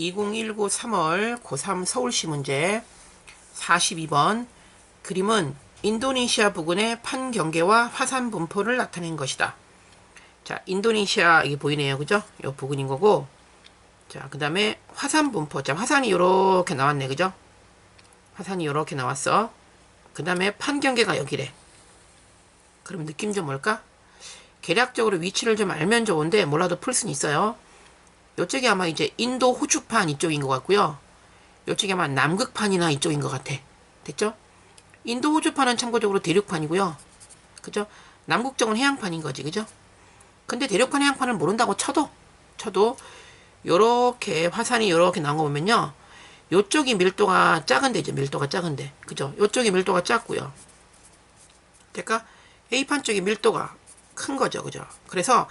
2019 3월 고3 서울시 문제 42번 그림은 인도네시아 부근의 판 경계와 화산 분포를 나타낸 것이다. 자, 인도네시아 이게 보이네요. 그죠? 요 부근인 거고. 자, 그 다음에 화산 분포. 자, 화산이 요렇게 나왔네. 그죠? 화산이 요렇게 나왔어. 그 다음에 판 경계가 여기래. 그럼 느낌 좀 뭘까? 계략적으로 위치를 좀 알면 좋은데 몰라도 풀 수는 있어요. 요쪽이 아마 이제 인도 호주판 이쪽인 것 같고요. 요쪽이 아마 남극판이나 이쪽인 것 같아. 됐죠? 인도 호주판은 참고적으로 대륙판이고요. 그죠? 남극 쪽은 해양판인 거지. 그죠? 근데 대륙판 해양판을 모른다고 쳐도 쳐도 요렇게 화산이 요렇게 나온 거 보면요. 요쪽이 밀도가 작은데 이제 밀도가 작은 데. 그죠? 요쪽이 밀도가 작고요. 그러니까 A판 쪽이 밀도가 큰 거죠. 그죠? 그래서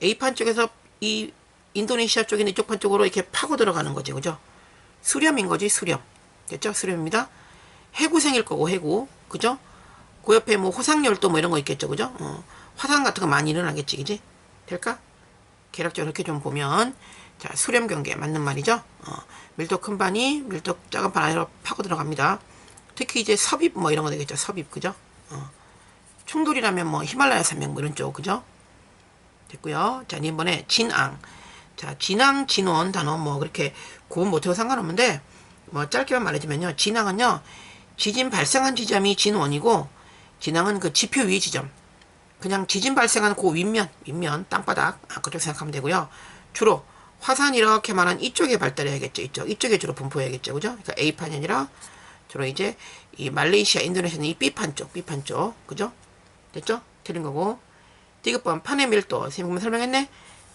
A판 쪽에서 이 인도네시아 쪽이나 이쪽 판 쪽으로 이렇게 파고 들어가는 거죠. 그죠? 수렴인 거지, 수렴. 됐죠? 수렴입니다. 해구생일 거고, 해구. 그죠? 그 옆에 뭐 호상열도 뭐 이런 거 있겠죠. 그죠? 어, 화산 같은 거 많이 일어나겠지. 그지? 될까? 계략적으로 이렇게 좀 보면, 자, 수렴 경계 맞는 말이죠? 어, 밀도 큰 판이 밀도 작은 판 안으로 파고 들어갑니다. 특히 이제 섭입 뭐 이런 거 되겠죠. 섭입. 그죠? 어. 충돌이라면 뭐 히말라야 산맥 뭐 이런 쪽. 그죠? 됐고요. 자, 이번에 진앙. 자, 진앙, 진원 단어 뭐 그렇게 구분 못해도 상관없는데 뭐 짧게만 말해주면요. 진앙은요. 지진 발생한 지점이 진원이고 진앙은 그 지표 위 지점. 그냥 지진 발생한 그 윗면, 윗면, 땅바닥 아, 그쪽 생각하면 되고요. 주로 화산 이렇게 말한 이쪽에 발달해야겠죠. 이쪽, 이쪽에 주로 분포해야겠죠. 그죠? 그러니까 A판이 아니라 주로 이제 이 말레이시아, 인도네시아는 이 B판 쪽, B판 쪽. 그죠? 됐죠? 틀린 거고. 디귿번 판의 밀도. 선생님 설명했네?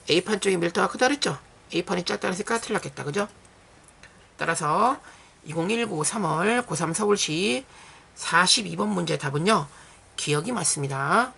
A판 쪽의 밀도가 크다 그랬죠? A판이 작다 그랬으니까 틀렸겠다. 그죠? 따라서 2019 3월 고3 서울시 42번 문제 답은요. 기억이 맞습니다.